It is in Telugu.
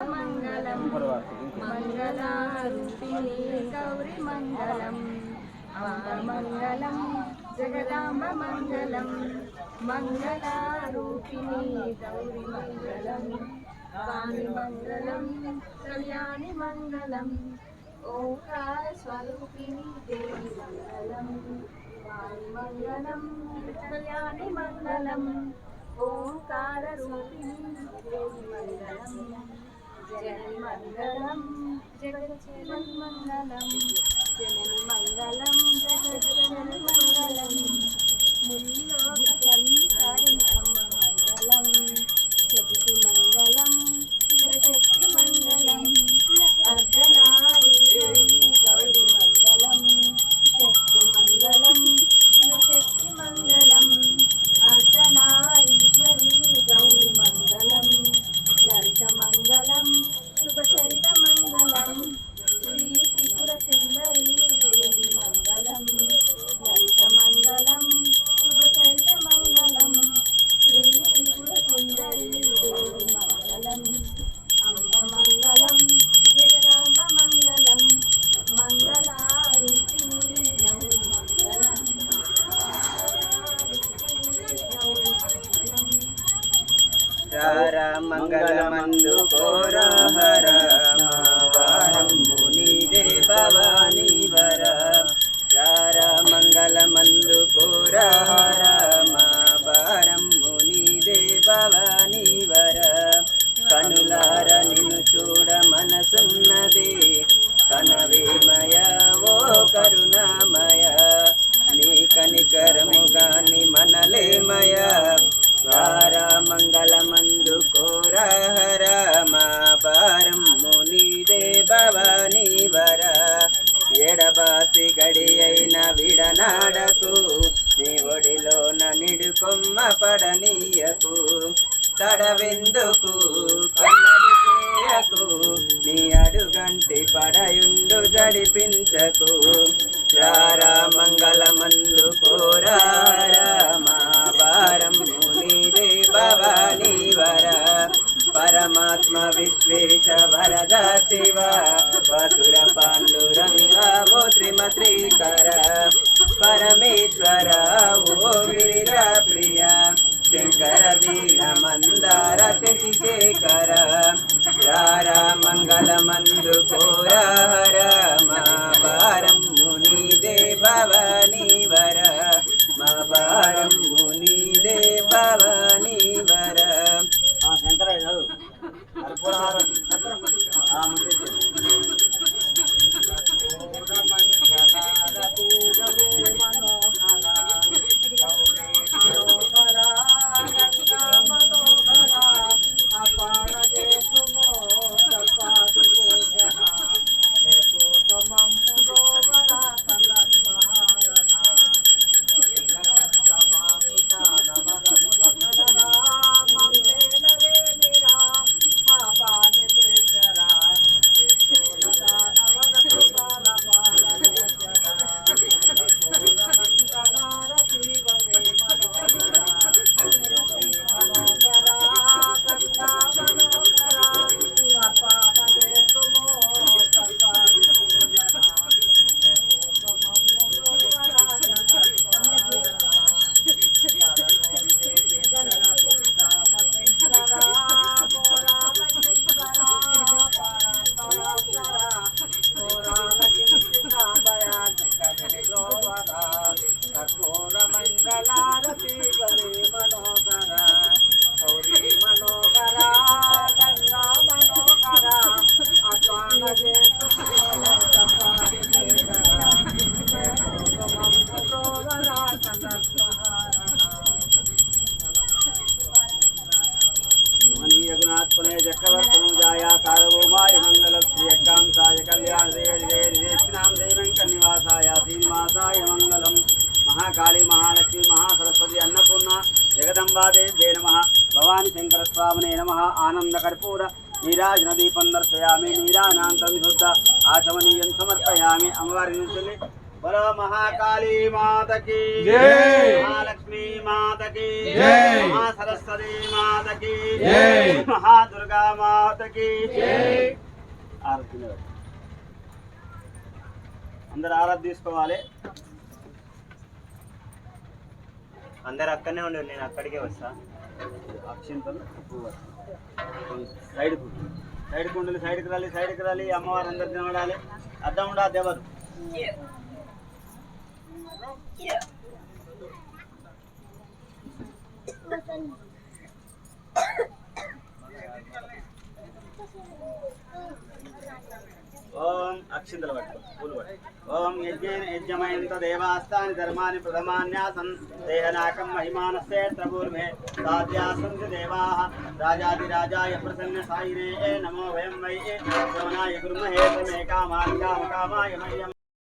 మంగళం. మంగళారూపిణి గౌరి మంగళం. మంగళం జగదాంబ మంగళం. మంగళారూపిణి గౌరి మంగళం. స్వామి మంగళం. కళ్యాణి మంగళం. ఓంకార స్వరూపిణి దేవి మంగళం. స్వామి మంగళం. కళ్యాణి మంగళం. ఓంకార రూపిణి దేవి మంగళం. జగన్మంగళం మంగళం జగన్మంగళం మంగళం ముల్ల రార మంగళమందు కోరాహర వారం మునిదే భవానీ వర. రార మంగళమందు కోరహర నాడకు నీ ఒడిలోన నిడుకొమ్మ పడనీయకు. తడవెందుకు? కన్నడి చేయకు. నీ అడుగంటి పడయుండు జడిపించకు. రారా మంగళమందు కోరారా మా భారం మునిదే భవానీ వర. పరమాత్మ విశ్వేశ వరద శివా. ఓ ప్రియ. శంకర వీణ మందార శశి శేఖర. రారా మంగళమందు కోరహర మా భారం మునిదే భవానీ వర. మా భారం మునిదే భవానీ వర. శంకర కర్పూరహారం ఆనంద కర్పూర నీరాజన దీపం దర్శయామి నీరానాంతం శుద్ధ ఆచమనీయం సమర్పయామి అమ్మవారి నుంచి బలో మహాకాళీ మాతకి జై. మహాలక్ష్మీ మాతకి జై. మహాసరస్వతి మాతకి జై. మహాదుర్గా మాతకి. అందరు ఆరాధ తీసుకోవాలి అందరు అక్కడనే ఉండి నేను అక్కడికే వస్తా అక్షింతలు పువ్వు సైడ్ సైడ్ కుండలు సైడ్కి రాలి సైడ్కి రాలి అమ్మవారు అందరు ఉండాలి అద్దం ఉండా దేవరు ఓం అక్షింతలు పట్టు పూలు పట్టు ఓం యజ్ఞేన యజ్ఞమయంత దేవాస్తాని ధర్మాని ప్రథమాన్యాసన్ దేహనాకం మహిమానస్తే త్రభూర్మే సాధ్యాసంతి దేవా. రాజాదిరాజాయ ప్రసన్న సాయినే నమో వయం వై శ్రవణాయ గురుమహే. తమే come on comma కామాయ మహ్యం